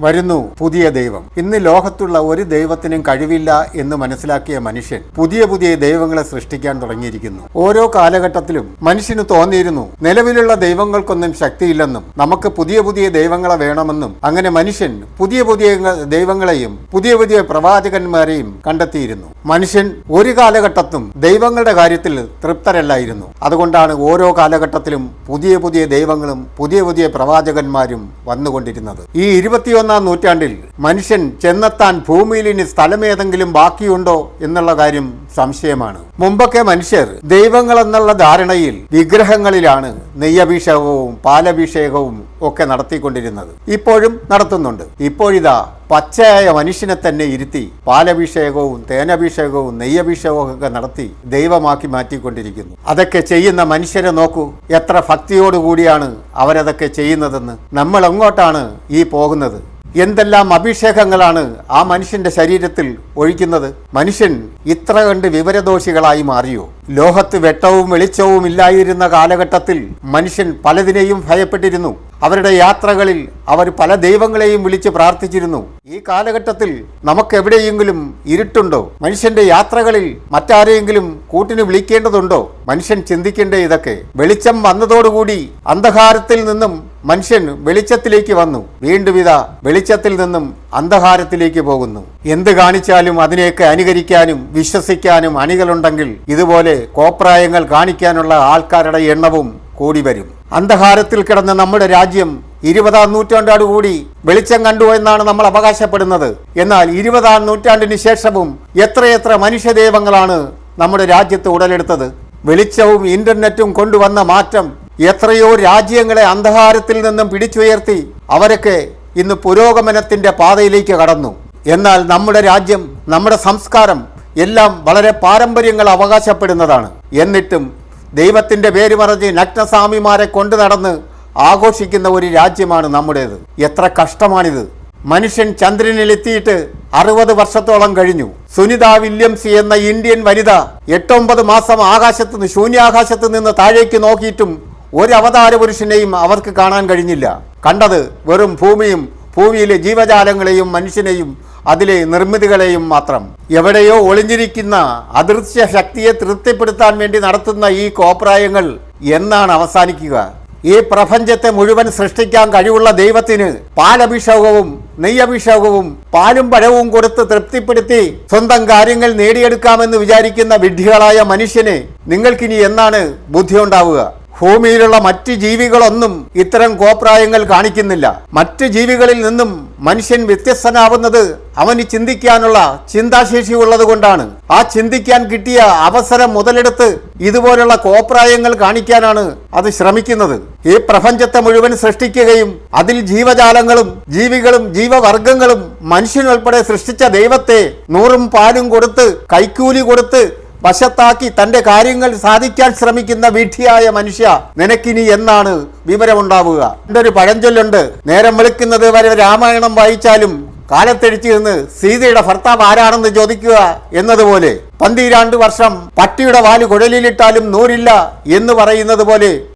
വരുന്നു പുതിയ ദൈവം. ഇന്ന് ലോകത്തുള്ള ഒരു ദൈവത്തിനും കഴിവില്ല എന്ന് മനസ്സിലാക്കിയ മനുഷ്യൻ പുതിയ പുതിയ ദൈവങ്ങളെ സൃഷ്ടിക്കാൻ തുടങ്ങിയിരിക്കുന്നു. ഓരോ കാലഘട്ടത്തിലും മനുഷ്യന് തോന്നിയിരുന്നു നിലവിലുള്ള ദൈവങ്ങൾക്കൊന്നും ശക്തിയില്ലെന്നും നമുക്ക് പുതിയ പുതിയ ദൈവങ്ങളെ വേണമെന്നും അങ്ങനെ മനുഷ്യൻ പുതിയ പുതിയ ദൈവങ്ങളെയും പുതിയ പുതിയ പ്രവാചകന്മാരെയും കണ്ടെത്തിയിരുന്നു. മനുഷ്യൻ ഒരു കാലഘട്ടത്തും ദൈവങ്ങളുടെ കാര്യത്തിൽ തൃപ്തരല്ലായിരുന്നു. അതുകൊണ്ടാണ് ഓരോ കാലഘട്ടത്തിലും പുതിയ പുതിയ ദൈവങ്ങളും പുതിയ പുതിയ പ്രവാചകന്മാരും വന്നുകൊണ്ടിരുന്നത്. ഈ ഇരുപത്തിയൊന്നാം നൂറ്റാണ്ടിൽ മനുഷ്യൻ ചെന്നെത്താൻ ഭൂമിയിൽ ഇനി സ്ഥലമേതെങ്കിലും ബാക്കിയുണ്ടോ എന്നുള്ള കാര്യം സംശയമാണ്. മുമ്പൊക്കെ മനുഷ്യർ ദൈവങ്ങളെന്നുള്ള ധാരണയിൽ വിഗ്രഹങ്ങളിലാണ് നെയ്യഭിഷേകവും പാലഭിഷേകവും ഒക്കെ നടത്തിക്കൊണ്ടിരുന്നത്. ഇപ്പോഴും നടത്തുന്നുണ്ട്. ഇപ്പോഴിതാ പച്ചയായ മനുഷ്യനെ തന്നെ ഇരുത്തി പാലഭിഷേകവും തേനഭിഷേകവും നെയ്യഭിഷേകവും ഒക്കെ നടത്തി ദൈവമാക്കി മാറ്റിക്കൊണ്ടിരിക്കുന്നു. അതൊക്കെ ചെയ്യുന്ന മനുഷ്യരെ നോക്കൂ. എത്ര ഭക്തിയോടുകൂടിയാണ് അവരതൊക്കെ ചെയ്യുന്നതെന്ന്. നമ്മൾ എങ്ങോട്ടാണ് ഈ പോകുന്നത്? എന്തെല്ലാം അഭിഷേകങ്ങളാണ് ആ മനുഷ്യന്റെ ശരീരത്തിൽ ഒഴിക്കുന്നത്? മനുഷ്യൻ ഇത്ര കണ്ട് വിവരദോഷികളായി മാറിയോ? ലോഹത്ത് വെട്ടവും വെളിച്ചവും ഇല്ലായിരുന്ന കാലഘട്ടത്തിൽ മനുഷ്യൻ പലതിനെയും ഭയപ്പെട്ടിരുന്നു. അവരുടെ യാത്രകളിൽ അവർ പല ദൈവങ്ങളെയും വിളിച്ച് പ്രാർത്ഥിച്ചിരുന്നു. ഈ കാലഘട്ടത്തിൽ നമുക്ക് എവിടെയെങ്കിലും ഇരുട്ടുണ്ടോ? മനുഷ്യന്റെ യാത്രകളിൽ മറ്റാരെയെങ്കിലും കൂട്ടിന് വിളിക്കേണ്ടതുണ്ടോ? മനുഷ്യൻ ചിന്തിക്കേണ്ടേ ഇതൊക്കെ. വെളിച്ചം വന്നതോടുകൂടി അന്ധകാരത്തിൽ നിന്നും മനുഷ്യൻ വെളിച്ചത്തിലേക്ക് വന്നു. വീണ്ടും ഇതാ വെളിച്ചത്തിൽ നിന്നും അന്ധകാരത്തിലേക്ക് പോകുന്നു. എന്ത് കാണിച്ചാലും അതിനെയൊക്കെ അനുകരിക്കാനും വിശ്വസിക്കാനും അണികളുണ്ടെങ്കിൽ ഇതുപോലെ കോപ്രായങ്ങൾ കാണിക്കാനുള്ള ആൾക്കാരുടെ എണ്ണവും കൂടി വരും. അന്ധകാരത്തിൽ കിടന്ന നമ്മുടെ രാജ്യം ഇരുപതാം നൂറ്റാണ്ടോടുകൂടി വെളിച്ചം കണ്ടു എന്നാണ് നമ്മൾ അവകാശപ്പെടുന്നത്. എന്നാൽ ഇരുപതാം നൂറ്റാണ്ടിന് ശേഷവും എത്രയെത്ര മനുഷ്യദൈവങ്ങളാണ് നമ്മുടെ രാജ്യത്ത് ഉടലെടുത്തത്? വെളിച്ചവും ഇന്റർനെറ്റും കൊണ്ടുവന്ന മാറ്റം എത്രയോ രാജ്യങ്ങളെ അന്ധകാരത്തിൽ നിന്നും പിടിച്ചുയർത്തി അവരൊക്കെ ഇന്ന് പുരോഗമനത്തിന്റെ പാതയിലേക്ക് കടന്നു. എന്നാൽ നമ്മുടെ രാജ്യം നമ്മുടെ സംസ്കാരം എല്ലാം വളരെ പാരമ്പര്യങ്ങൾ അവകാശപ്പെടുന്നതാണ്. എന്നിട്ടും ദൈവത്തിന്റെ പേര് പറഞ്ഞ് നഗ്നസ്വാമിമാരെ കൊണ്ടു നടന്ന് ആഘോഷിക്കുന്ന ഒരു രാജ്യമാണ് നമ്മുടേത്. എത്ര കഷ്ടമാണിത്. മനുഷ്യൻ ചന്ദ്രനിലെത്തിയിട്ട് അറുപത് വർഷത്തോളം കഴിഞ്ഞു. സുനിത വില്യംസ് എന്ന ഇന്ത്യൻ വനിത എട്ടൊമ്പത് മാസം ആകാശത്ത് നിന്ന് ശൂന്യാകാശത്ത് നിന്ന് താഴേക്ക് നോക്കിയിട്ടും ഒരു അവതാര പുരുഷനെയും അവർക്ക് കാണാൻ കഴിഞ്ഞില്ല. കണ്ടത് വെറും ഭൂമിയും ഭൂമിയിലെ ജീവജാലങ്ങളെയും മനുഷ്യനെയും അതിലെ നിർമ്മിതികളെയും മാത്രം. എവിടെയോ ഒളിഞ്ഞിരിക്കുന്ന അദൃശ്യ ശക്തിയെ തൃപ്തിപ്പെടുത്താൻ വേണ്ടി നടത്തുന്ന ഈ കോപ്രായങ്ങൾ എന്നാണ് അവസാനിക്കുക. ഈ പ്രപഞ്ചത്തെ മുഴുവൻ സൃഷ്ടിക്കാൻ കഴിവുള്ള ദൈവത്തിന് പാലഭിഷേകവും നെയ്യഭിഷേകവും പാലും പഴവും കൊടുത്ത് തൃപ്തിപ്പെടുത്തി സ്വന്തം കാര്യങ്ങൾ നേടിയെടുക്കാമെന്ന് വിചാരിക്കുന്ന വിഡ്ഢികളായ മനുഷ്യനെ നിങ്ങൾക്കിനി എന്നാണ് ബുദ്ധിയുണ്ടാവുക? ഭൂമിയിലുള്ള മറ്റ് ജീവികളൊന്നും ഇത്തരം കോപ്രായങ്ങൾ കാണിക്കുന്നില്ല. മറ്റ് ജീവികളിൽ നിന്നും മനുഷ്യൻ വ്യത്യസ്തനാവുന്നത് അവന് ചിന്തിക്കാനുള്ള ചിന്താശേഷി ഉള്ളത് കൊണ്ടാണ് ആ ചിന്തിക്കാൻ കിട്ടിയ അവസരം മുതലെടുത്ത് ഇതുപോലുള്ള കോപ്രായങ്ങൾ കാണിക്കാനാണ് അത് ശ്രമിക്കുന്നത്. ഈ പ്രപഞ്ചത്തെ മുഴുവൻ സൃഷ്ടിക്കുകയും അതിൽ ജീവജാലങ്ങളും ജീവികളും ജീവവർഗങ്ങളും മനുഷ്യനുൾപ്പെടെ സൃഷ്ടിച്ച ദൈവത്തെ നൂറും പാലും കൊടുത്ത് കൈക്കൂലി കൊടുത്ത് വശത്താക്കി തന്റെ കാര്യങ്ങൾ സാധിക്കാൻ ശ്രമിക്കുന്ന വിഡ്ഢിയായ മനുഷ്യ നിനക്കിനി എന്നാണ് വിവരമുണ്ടാവുക? എന്റെ ഒരു പഴഞ്ചൊല്ലുണ്ട്. നേരം വെളുക്കുന്നത് വരെ രാമായണം വായിച്ചാലും കാലത്തെഴിച്ച് നിന്ന് സീതയുടെ ഭർത്താവ് ആരാണെന്ന് ചോദിക്കുക എന്നതുപോലെ പന്തിരാണ്ട് വർഷം പട്ടിയുടെ വാൽ കുഴലിലിട്ടാലും നൂറില്ല എന്ന് പറയുന്നത് പോലെ